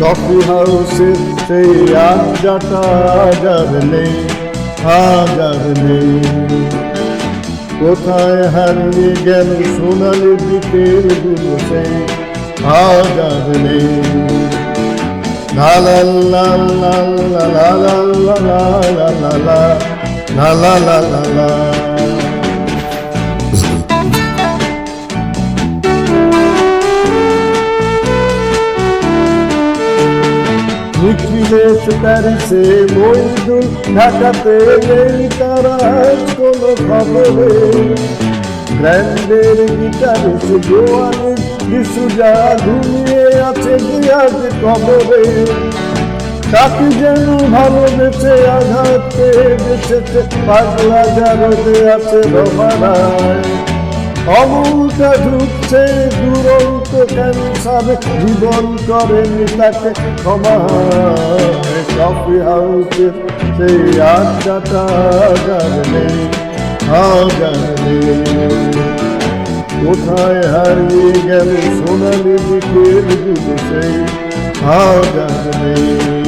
Coffee হাউসের সেই আড্ডাটা হাজার নেই হাজার নেই কোথায় হারিয়ে গেল সোনালি বিকেলগুলো সেই ಆಗದನೆ ಲಲ নিখিলেশ তারিসে মইদুল ঢাকাতে নেই তারা কোনো খবরে ব্র্যান্ডের গিটারিস গোয়ালে জোয়ানি বিশুজা ঘুমিয়ে আছে আজ কবরে, তাকে যেন ভালোবেসে আঘাত পেয়ে বেঁচেছে পাগলা জারতে আছে রমানায়। অমূলটা ঢুকছে দুরন্ত ক্যান্সার, জীবন করেনি তাকে ক্ষমা। কফি হাউসের সেই আড্ডাটা হাজার নেই হাজার নেই। Utai har vi gem sunali dikir du sei şey. ha garne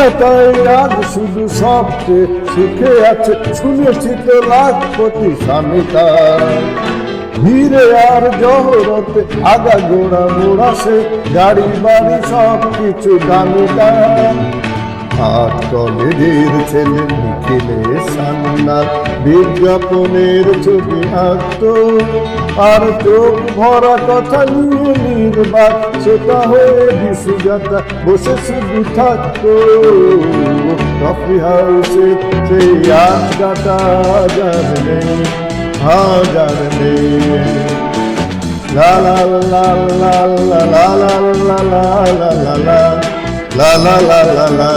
সুজাতায় আজ শুধু সবচেয়ে সুখে আছে। শুনেছি তো লাখপতি স্বামীতা ভিড়ে আর জহরতে আগা গোড়া গোড়া সে, গাড়ি বাড়ি সব কিছু দামিটা কলেজের ছেলে নিখিলে সান্নার বিজ্ঞাপনের ছবি আঁকত আর চোখ ভরা কথা নিয়ে নির্বাক সেটা হয়ে বিশুজাতা বসে শুধু থাকতো কফি হাউসে সেই আড্ডাটা হাজার নেই হাজার নেই লা লা লা লা লা লা লা লা লা লা লা La la la la la.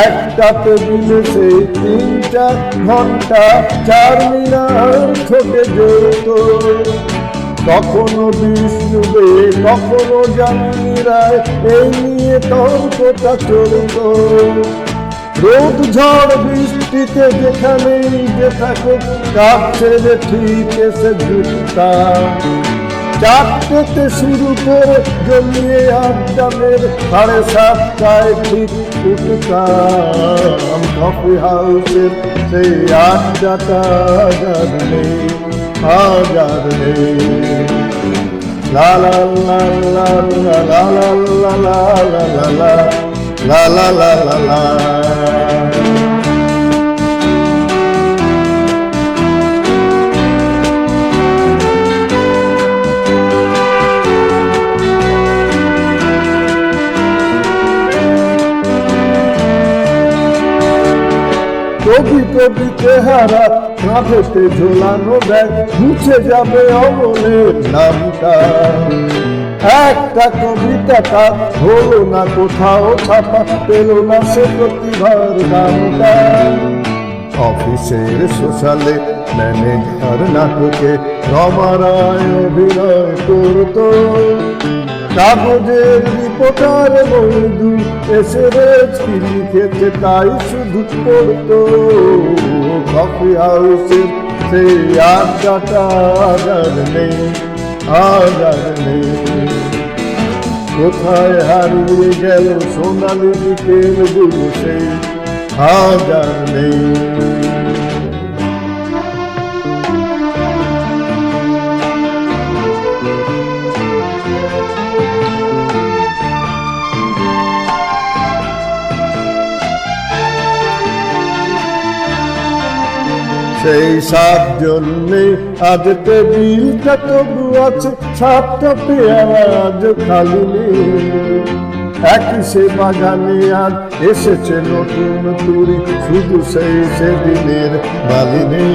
এক কাপে দিলে সেই তিনটা ঘণ্টা চার মিনার ছোটে যেত কখনো বিষ্ণুবে কখনো জামিনীরা এই নিয়ে তর্কটা চলত রোদ ঝড় বৃষ্টিতে যেখানেই যে থাকুক কাঁপছে যে ঠিক এসে জুটতাম চারটেতে শুরু করে জমিয়ে আড্ডামের সাড়ে সাতটায় ঠিক উঠতাম কফি হাউসের সেই আড্ডাটা হাজার নেই হাজার নেই লা লা লা লা লা লা লা লা লা লা La la la la la. কবি কবি চেহারা কাঁধেতে ঝোলানো ব্যাগ, মুছে যাবে অমলের নামটা একটা কবিতা কবিতাটা হলো না কোথাও ছাপা, পেল না সে প্রতিভার নামটা। অফিসের সোশ্যালে ম্যানেজার নাটকে রমারায় অভিনয় করতো। কাগজের রিপোর্টার বন্ধু এসে কি লিখেছে তাই শুধু পড়তো। কফি হাউসের সেই আড্ডাটা হাজার নেই। নেই কোথায় হারিয়ে গেল সোনালি দিকেরগুলো সেই হাজার নেই সেই সাত জন্যে আজ টেবিলটা তবু আছে সাতটা পেয়ারা আজ খালি একই সে বাগানে আজ এসেছে নতুন তুরি শুধু সেই সেদিনের মালিনী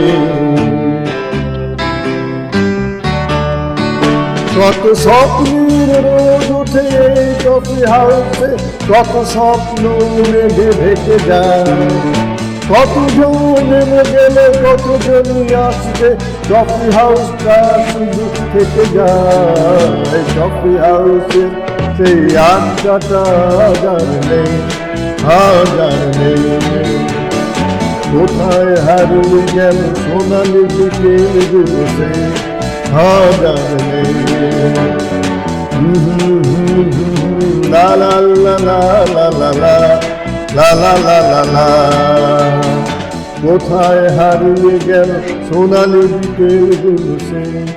কত স্বপ্নের রোজ উঠে কফি হাউসে, কত স্বপ্ন মেঘে ঢেকে যায়। কত জন নেমে গেলে কতজনই আসবে কফি হাউসটা শুধু থেকে যায় কফি হাউসের সেই আড্ডাটা হাজার নেই কোথায় হারিয়ে গেল সোনালি বিকেল দিবসে হাজার নেই হুম হুম হুম হুম লা লা লা লা লা লা লা লা লা লা লা লা কোথায় হারিয়ে গেল সোনালি বিকেলগুলো সে নেই।